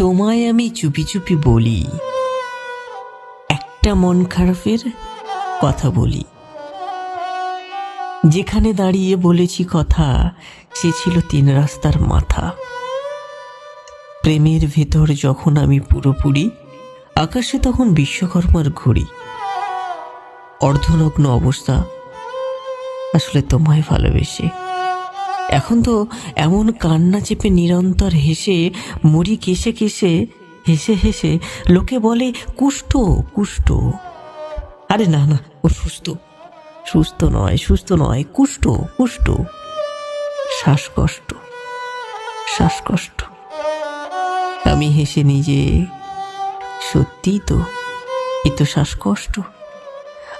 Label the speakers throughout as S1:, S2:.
S1: তোমায় আমি চুপি চুপি বলি। একটা মন খারাপের কথা বলি। যেখানে দাঁড়িয়ে বলেছি কথা, সে ছিল তিন রাস্তার মাথা। প্রেমের ভেতর যখন আমি পুরোপুরি, আকাশে তখন বিশ্বকর্মার ঘড়ি। অর্ধনগ্ন অবস্থা আসলে তোমায় ভালোবেসে। এখন তো এমন কান্না চেপে নিরন্তর হেসে মরি কেসে কেসে হেসে হেসে লোকে বলে, কুষ্ঠ কুষ্ঠ। আরে না না, ও সুস্থ। সুস্থ নয় সুস্থ নয়, কুষ্ঠ কুষ্ঠ। শ্বাসকষ্ট শ্বাসকষ্ট। আমি হেসে নিজে সত্যি তো, এ তো শ্বাসকষ্ট।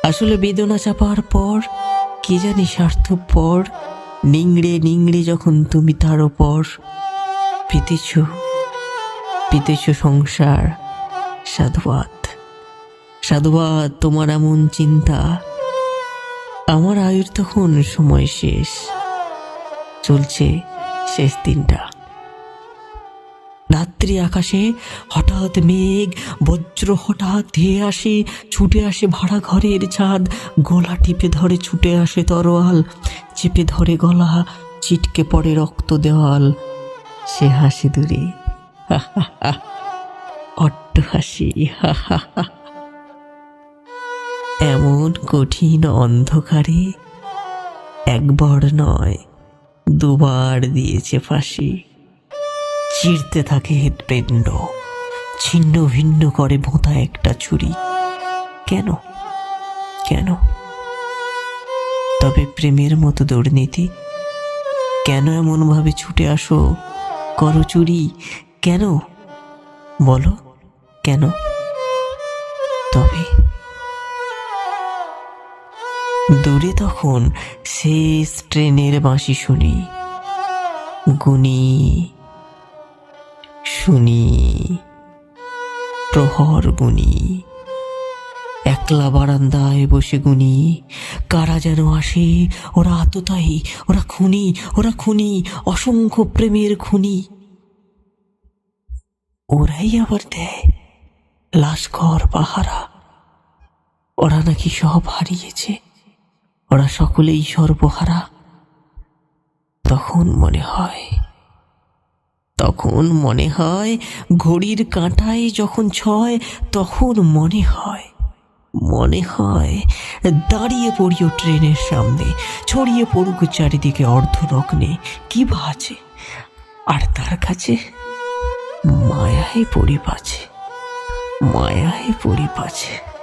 S1: আসলে বেদনা চাপার পর, কে জানি স্বার্থপর নিংড়ে নিংড়ে যখন তুমি তার ওপর পেতেছ পেতেছ সংসার, সাধুবাদ। সাধুবাদ, তোমার এমন চিন্তা। আমার আয়ুর তখন সময় শেষ। চলছে শেষ দিনটা। রাত্রি আকাশে হঠাৎ মেঘ, বজ্র হঠাৎ ধেয়ে আসে, ছুটে আসে ভাড়া ঘরের ছাদ। গলা টিপে ধরে ছুটে আসে তরোয়াল। চেপে ধরে গলা, ছিটকে পড়ে রক্ত দেওয়াল। সে হাসি দূরে। অট্ট হাসি। এমন কঠিন অন্ধকারে একবার নয়, দুবার দিয়েছে ফাঁসি। চিরতে থাকে হৃৎপিণ্ড। ছিন্ন ভিন্ন করে ভোঁতা একটা ছুরি। কেন? কেন? তবে প্রেমের মতো দুর্নীতি। কেন এমনভাবে ছুটে আসো? করো চুরি। কেন? বলো, কেন? তবে দূরে তখন শেষ ট্রেনের বাঁশি শুনি। গুনি, শুনি, প্রহর গুনি। একলা বারান্দায় বসে গুনি কারা যেন আসে? ওরা আততায়ী ওরা খুনি ওরা খুনি, অসংখ্য প্রেমের খুনি। ওরাই আবার দেয় লাশঘর, পাহারা। ওরা নাকি সব হারিয়েছে। ওরা সকলেই সর্বহারা। তখন মনে হয়, তখন মনে হয়, ঘড়ির কাঁটায় যখন ছয়, তখন মনে হয় মনে হয় দাঁড়িয়ে পড়িও ট্রেনের সামনে, ছড়িয়ে পড়ুক চারিদিকে অর্ধরগ্নে। কি বা আর তার কাছে পাছে মায়াই পড়ি পাছে